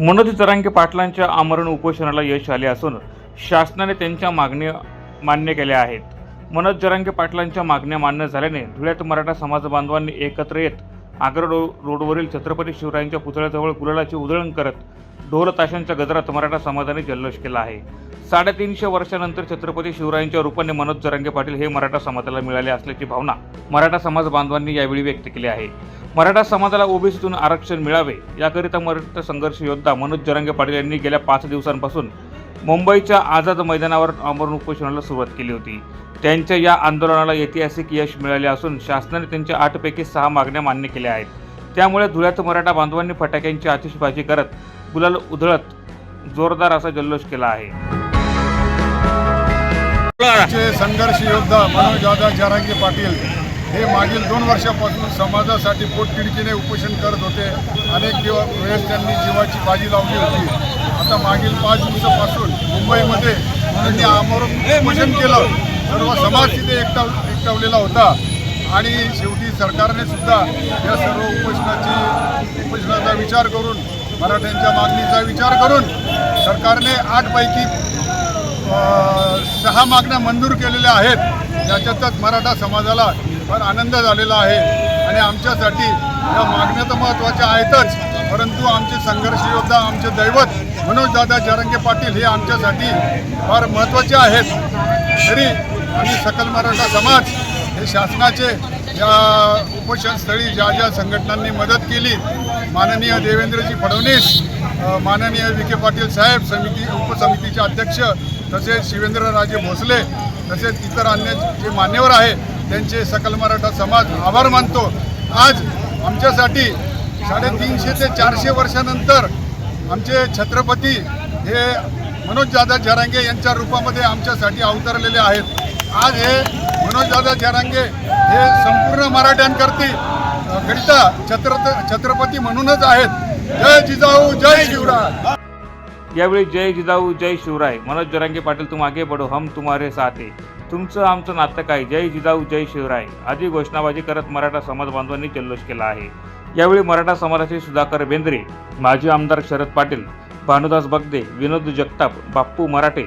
मनोज जरांगे पाटलांच्या आमरण उपोषणाला यश आले असून शासनाने त्यांच्या मागण्या मान्य केल्या आहेत. मनोज जरांगे पाटलांच्या मागण्या मान्य झाल्याने धुळ्यात मराठा समाज बांधवांनी एकत्र येत आग्रा रो रोडवरील छत्रपती शिवरायांच्या पुतळ्याजवळ गुलालाची उधळण करत ढोल ताशांच्या गजरात मराठा समाजाने जल्लोष केला आहे. साडेतीनशे वर्षानंतर छत्रपती शिवरायांच्या रूपाने मनोज जरांगे पाटील हे मराठा समाजाला मिळाले असल्याची भावना मराठा समाज बांधवांनी यावेळी व्यक्त केली आहे. मराठा समाजाला ओबीसीतून आरक्षण मिळावे याकरिता मराठा संघर्ष योद्धा मनोज जरांगे पाटील यांनी गेल्या पाच दिवसांपासून मुंबईच्या आझाद मैदानावर आमरण उपोषणाला सुरुवात केली होती. त्यांच्या या आंदोलनाला ऐतिहासिक यश मिळाले असून शासनाने त्यांच्या आठपैकी सहा मागण्या मान्य केल्या आहेत. त्यामुळे धुळ्यात मराठा बांधवांनी फटाक्यांची आतिषबाजी करत गुलाल उधळत जोरदार असा जल्लोष केला आहे. संघर्ष योद्धा मनोजदादा जरांगे पाटील हे मागील दोन वर्षापासून समाजासाठी पोटतिडकीने उपोषण करत होते. अनेक दिवस वेळेस त्यांनी जीवाची बाजी लावली होती. आता मागील पाच दिवसापासून मुंबईमध्ये त्यांनी आमरण उपोषण केलं. सर्व समाज तिथे एकटाव एकटावलेला होता. आणि शेवटी सरकारने सुद्धा या सर्व उपोषणाची उपोषणाचा विचार करून मराठ्यांच्या मागणीचा विचार करून सरकारने आठपैकी सहा मागण्या मंजूर केलेल्या आहेत. त्याच्यातच मराठा समाजाला फार आनंद झालेला आहे. आणि आमच्यासाठी या मागण्या तर महत्त्वाच्या आहेतच. परंतु आमचे संघर्ष योद्धा आमचे दैवत मनोजदादा जरंगे पाटील हे आमच्यासाठी फार महत्त्वाचे आहेत. तरी आम्ही सकल मराठा समाज हे शासनाचे या उपोषणस्थळी ज्या ज्या संघटनांनी मदत केली माननीय देवेंद्रजी फडणवीस माननीय विखे पाटील साहेब समिती उपसमितीचे अध्यक्ष तसेच शिवेंद्रराजे भोसले तसेच इतर अन्य जे मान्यवर आहे त्यांचे सकल मराठा समाज आभार मानतो. आज आमच्यासाठी साडेतीनशे ते चारशे वर्षानंतर आमचे छत्रपती हे मनोजदादा जरांगे यांच्या रूपामध्ये आमच्यासाठी अवतरलेले आहेत. आज हे मनोजदादा जरांगे हे संपूर्ण मराठ्यांकरती अ, करिता छत्र छत्रपती म्हणूनच आहेत. जय जिजाऊ जय शिवराय. यावेळी जय जिजाऊ जय शिवराय. मनोज जरांगे पाटील तुम आगे बढो हम तुम्हारे साथ तुमचं आमचं नातं काय? जय जिजाऊ जय शिवराय. आदी घोषणाबाजी करत मराठा समाज बांधवांनी जल्लोष केला आहे. यावेळी मराठा समाजाचे सुधाकर बेंद्रे माजी आमदार शरद पाटील भानुदास बगदे विनोद जगताप बाप्पू मराठे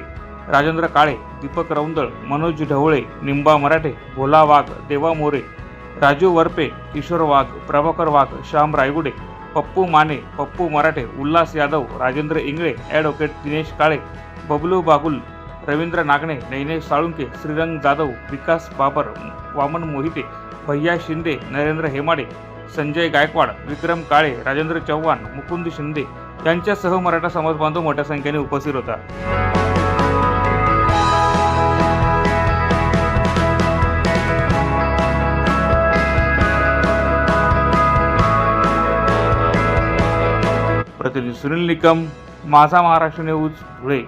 राजेंद्र काळे दीपक रौंदळ मनोज ढवळे निंबा मराठे भोला वाघ देवा मोरे राजू वरपे किशोर वाघ प्रभाकर वाघ श्याम रायगुडे पप्पू माने पप्पू मराठे उल्हास यादव राजेंद्र इंगळे ॲडव्होकेट दिनेश काळे बबलू बागुल रवींद्र नागणे नैनेश साळुंके श्रीरंग जाधव विकास बाबर वामन मोहिते भैया शिंदे नरेंद्र हेमाडे संजय गायकवाड विक्रम काळे राजेंद्र चव्हाण मुकुंद शिंदे यांच्यासह मराठा समाज बांधव मोठ्या संख्येने उपस्थित होता. प्रतिनिधी सुनील निकम माझा महाराष्ट्र न्यूज धुळे.